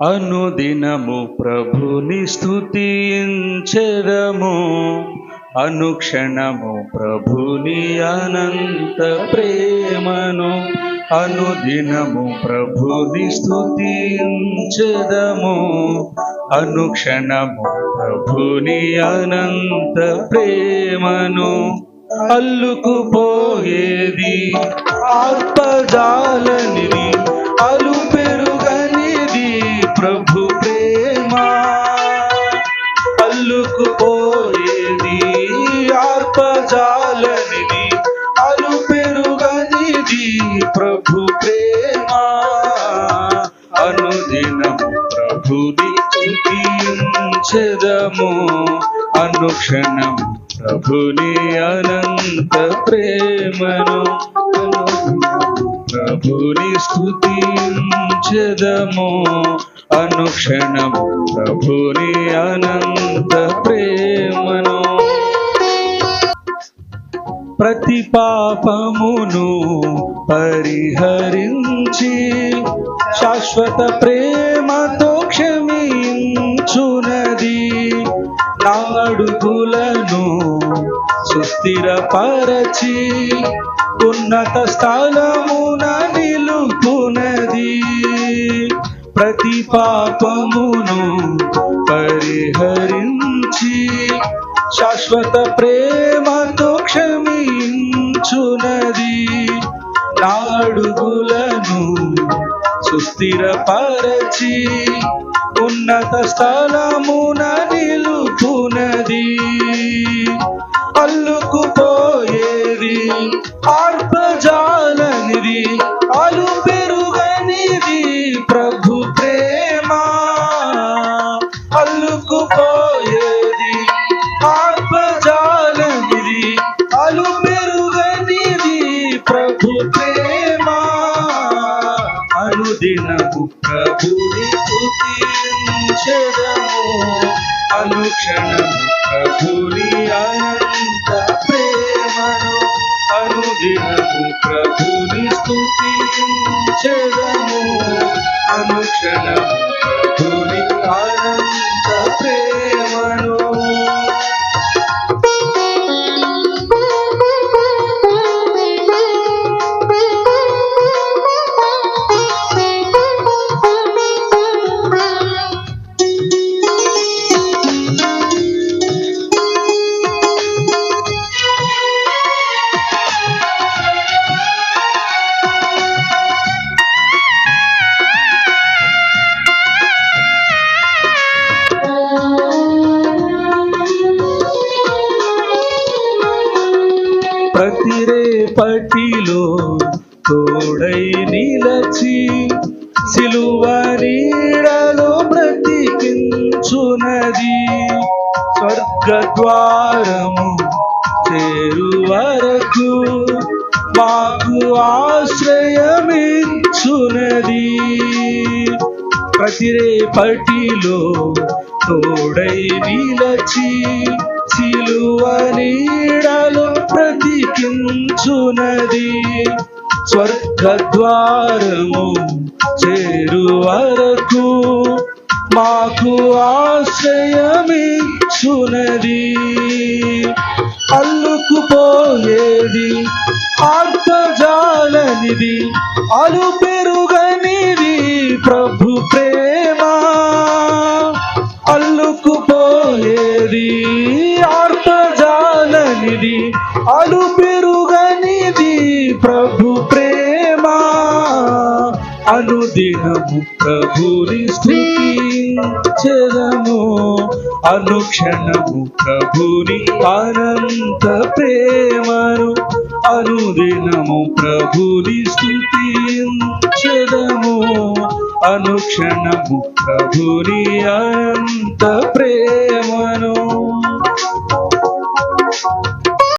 అనుదినము ప్రభుని స్థుతించెదము అనుక్షణము ప్రభుని అనంత ప్రేమను అనుదినము ప్రభుని స్థుతించెదము అనుక్షణము ప్రభుని అనంత ప్రేమను అల్లుకుపోయేది ఆత్మజాలనిది ఆత్మజాలనిది అలు పెరుగనిది ప్రభు ప్రేమ. అనుదినము ప్రభుని స్తుతించెదము అనుక్షణం ప్రభుని అనంత ప్రేమను అనుదినము ప్రభుని స్తుతించెదము అనుక్షణము ప్రభుని అనంత ప్రేమను ప్రతి పాపమును పరిహరించి శాశ్వత ప్రేమతో క్షమించునది. నా అడుగులను సుస్థిరపరచి ఉన్నత స్థలమున నిలుపునది. ప్రతి పాపమును పరిహరించి శాశ్వత ప్రేమతో అడుగులను సుస్థిరపరచి ఉన్నత స్థలమున నిలుపునది. అల్లుకుపోయేది ఆర్పజాలనిది అలు పెరుగనిది ప్రభు ప్రేమ. అల్లుకుపోయేది ఆర్పజాలనిది అలు పెరుగనిది ప్రభు ప్రేమ. అనుదినము ప్రభుని స్తుతించెదము అనుక్షణము ప్రభుని అనంత ప్రేమను అనుదినము ప్రభుని స్తుతించెదము అనుక్షణము రేపటిలో తోడై నిలచి సిలువ నీడలో బ్రతికించునది స్వర్గద్వారము చేరు వరకు మాకు ఆశ్రయమిచ్చునది. ప్రతిరేపటిలో తోడై నిలచి సిలువ నీడలో బ్రతికించునది స్వర్గద్వారము చేరు వరకు మాకు ఆశ్రయమిచ్చునది. అల్లుకుపోయేది ఆర్తజాలనిది అలు పెరుగనిది ప్రభు ప్రేమ. అల్లుకుపోయేది ఆర్తజాలనిది అలు ప్రభు ప్రేమ అనుదినము ప్రభుని స్థుతించెదము అనుక్షణము ప్రభుని అనంత ప్రేమను అనుదినము ప్రభుని స్థుతించెదము అనుక్షణము ప్రభుని అనంత ప్రేమను.